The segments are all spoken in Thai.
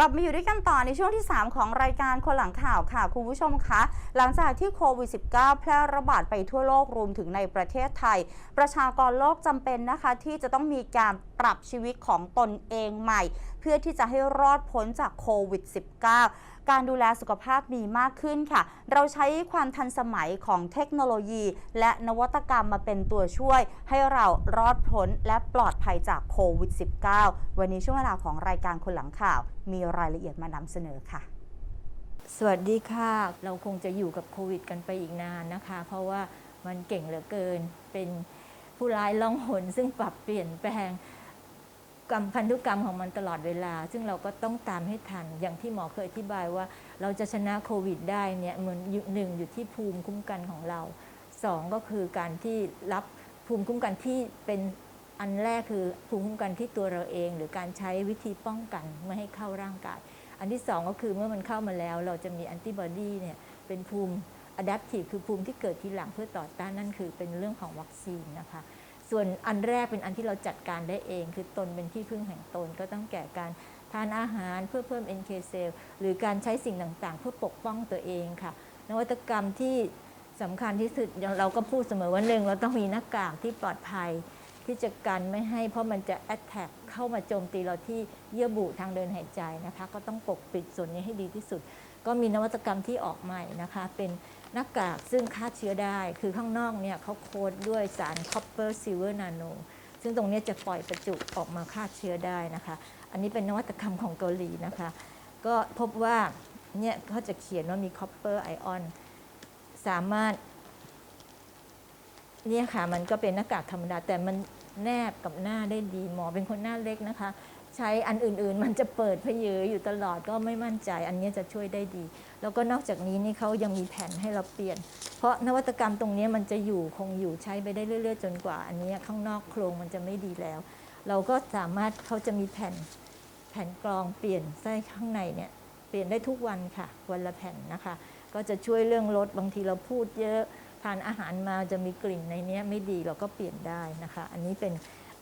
กลับมาอยู่ด้วยกันต่อในช่วงที่ 3 ของรายการคนหลังข่าวค่ะคุณผู้ชมคะ หลังจากที่โควิด -19 แพร่ระบาดไปทั่วโลกรวมถึงในประเทศไทย ประชากรโลกจำเป็นนะคะที่จะต้องมีการปรับชีวิตของตนเองใหม่ เพื่อที่จะให้รอดพ้นจากโควิด -19 การดูแลสุขภาพมีมากขึ้นค่ะ เราใช้ความทันสมัยของเทคโนโลยี และนวัตกรรมมาเป็นตัวช่วย ให้เรารอดพ้นและปลอดภัยจากโควิด -19 วันนี้ช่วงเวลาของรายการคนหลังข่าว มีรายละเอียดมานำเสนอค่ะ สวัสดีค่ะ เราคงจะอยู่กับโควิดกันไปอีกนานนะคะ เพราะว่ามันเก่งเหลือเกิน เป็นผู้ร้ายล่องหน ซึ่งปรับเปลี่ยนแปลงกรรมพันธุกรรมของมันตลอดเวลา ซึ่งเราก็ต้องตามให้ทัน อย่างที่หมอเคยอธิบายว่า เราจะชนะโควิดได้เนี่ยเหมือนหนึ่งอยู่ที่ภูมิคุ้มกันของเราสองก็คือการที่รับภูมิคุ้มกันที่เป็นอันแรกคือภูมิคุ้มกันที่ตัวเราเอง หรือการใช้วิธีป้องกันไม่ให้เข้าร่างกาย อันที่สองก็คือเมื่อมันเข้ามาแล้ว เราจะมีแอนติบอดีเนี่ยเป็นภูมิ adaptive คือภูมิที่เกิดทีหลังเพื่อต่อต้านนั่นคือเป็นเรื่องของวัคซีนนะคะ ส่วนอันแรกเป็นอันที่เราจัดการได้เอง คือตนเป็นที่พึ่งแห่งตนก็ต้องแก่การทานอาหารเพื่อเพิ่ม NK เซลล์หรือการใช้สิ่งต่างๆ เพื่อปกป้องตัวเองค่ะ นวัตกรรมที่สำคัญที่สุดเราก็พูดเสมอว่าหนึ่งเราต้องมีหน้ากากที่ปลอดภัย ที่จะกันไม่ให้เพราะมันจะ attack เข้ามาโจมตีเราที่เยื่อบุทางเดินหายใจนะคะ ก็ต้องปกปิดส่วนนี้ให้ดีที่สุด ก็มีนวัตกรรมที่ออกใหม่นะคะ เป็นหน้ากากซึ่งฆ่าเชื้อได้ คือข้างนอกเนี่ยเขาโค้ดด้วยสาร copper silver nano ซึ่งตรงนี้จะปล่อยประจุออกมาฆ่าเชื้อได้นะคะ อันนี้เป็นนวัตกรรมของเกาหลีนะคะ ก็พบว่าเนี่ยเขาจะเขียนว่ามี copper ion สามารถ เนี่ยค่ะมันก็เป็นหน้ากากธรรมดาแต่มันแนบกับหน้าได้ดีหมอเป็นคนหน้าเล็กนะคะ ใช้อันอื่นๆ มันจะเปิดเพเยออยู่ตลอดก็ไม่มั่นใจ อันนี้จะช่วยได้ดี แล้วก็นอกจากนี้นี่เขายังมีแผ่นให้เราเปลี่ยน เพราะนวัตกรรมตรงนี้มันจะอยู่คงอยู่ใช้ไปได้เรื่อย ๆ จนกว่า อันนี้ข้างนอกโครงมันจะไม่ดีแล้ว เราก็สามารถเขาจะมีแผ่นแผ่นกรองเปลี่ยนไส้ข้างในเนี่ยเปลี่ยนได้ทุกวันค่ะ วันละแผ่นนะคะ ก็จะช่วยเรื่องลดบางทีเราพูดเยอะ ทานอาหารมาจะมีกลิ่นในนี้ไม่ดีเราก็เปลี่ยนได้นะคะ อันนี้เป็น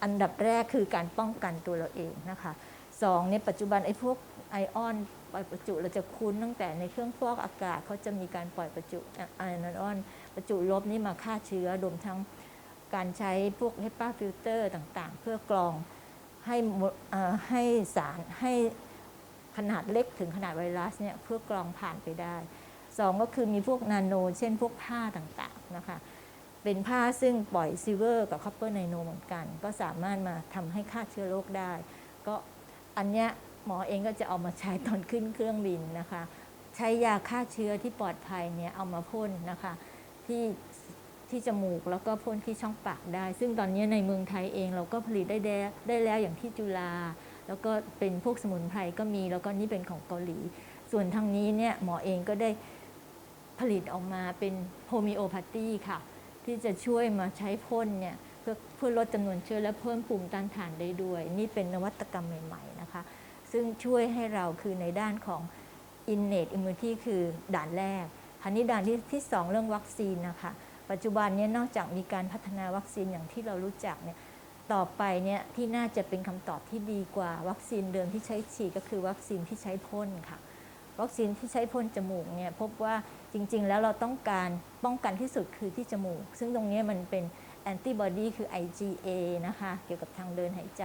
อันดับแรกคือการป้องกันตัวเราเองนะคะสองเนี่ยปัจจุบันไอ้พวกไอออนปล่อยประจุเราจะคุ้นตั้งแต่ในเครื่องฟอกอากาศเขาจะมีการปล่อยประจุไอออนประจุลบนี่มาฆ่าเชื้อรวมทั้งการใช้พวก HEPA ฟิลเตอร์ต่างๆ เพื่อกรองให้ให้สารให้ขนาดเล็กถึงขนาดไวรัสเนี่ยเพื่อกรองผ่านไปได้ สองก็คือมีพวกนาโน เช่นพวกผ้าต่างๆนะคะเป็นผ้าซึ่งปล่อยซิลเวอร์กับคอปเปอร์ไนโนเหมือนกัน ก็สามารถมาทำให้ฆ่าเชื้อโรคได้ ก็อันเนี้ยหมอเองก็จะเอามาใช้ตอนขึ้นเครื่องบินนะคะ ใช้ยาฆ่าเชื้อที่ปลอดภัยเนี่ยเอามาพ่นนะคะที่ที่จมูกแล้วก็พ่นที่ช่องปากได้ ซึ่งตอนนี้ในเมืองไทยเองเราก็ผลิตได้แล้วได้แล้วอย่างที่จุฬาแล้วก็เป็นพวกสมุนไพรก็มี แล้วก็นี่เป็นของเกาหลี ส่วนทางนี้เนี่ยหมอเองก็ได้ ผลิตออกมาเป็นโฮมิโอพาธีค่ะ ที่จะช่วยมาใช้พ่นเนี่ยเพื่อเพื่อลดจำนวนเชื้อและเพิ่มภูมิต้านทานได้ด้วย นี่เป็นนวัตกรรมใหม่ๆนะคะ ซึ่งช่วยให้เราคือในด้านของ innate immunity คือด่านแรกคันนี้ด่านที่ที่สองเรื่องวัคซีนนะคะ ปัจจุบันนี้นอกจากมีการพัฒนาวัคซีนอย่างที่เรารู้จักเนี่ยต่อไปเนี่ยที่น่าจะเป็นคำตอบที่ดีกว่าวัคซีนเดิมที่ใช้ฉีดก็คือวัคซีนที่ใช้พ่นค่ะ วัคซีนที่ใช้พ่นจมูกเนี่ยพบว่าจริง ๆ แล้วเราต้องการป้องกันที่สุดคือที่จมูก ซึ่งตรงนี้มันเป็นแอนติบอดีคือ IgA นะคะ เกี่ยวกับทางเดินหายใจ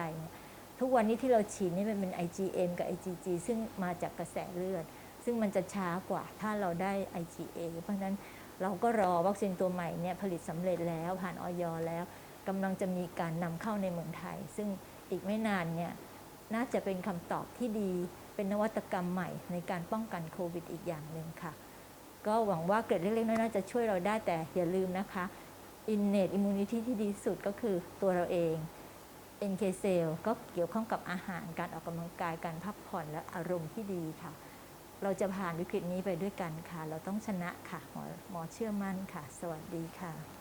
ทุกวันนี้ที่เราฉีดนี่มันเป็น IgM กับ IgG ซึ่งมาจากกระแสเลือด ซึ่งมันจะช้ากว่าถ้าเราได้ IgA เพราะฉะนั้นเราก็รอวัคซีนตัวใหม่เนี่ยผลิตสำเร็จแล้วผ่านออยแล้วกำลังจะมีการนำเข้าในเมืองไทย ซึ่งอีกไม่นานเนี่ยน่าจะเป็นคำตอบที่ดี เป็นนวัตกรรมใหม่ในการป้องกันโควิดอีกอย่างหนึ่งค่ะ ก็หวังว่าเกร็ดเล็กๆน้อยๆจะช่วยเราได้แต่อย่าลืมนะคะ innate immunity ที่ดีสุดก็คือตัวเราเอง NK cell ก็เกี่ยวข้องกับอาหารการออกกำลังกายการพักผ่อนและอารมณ์ที่ดีค่ะ เราจะผ่านวิกฤตนี้ไปด้วยกันค่ะ เราต้องชนะค่ะ หมอหมอเชื่อมั่นค่ะ สวัสดีค่ะ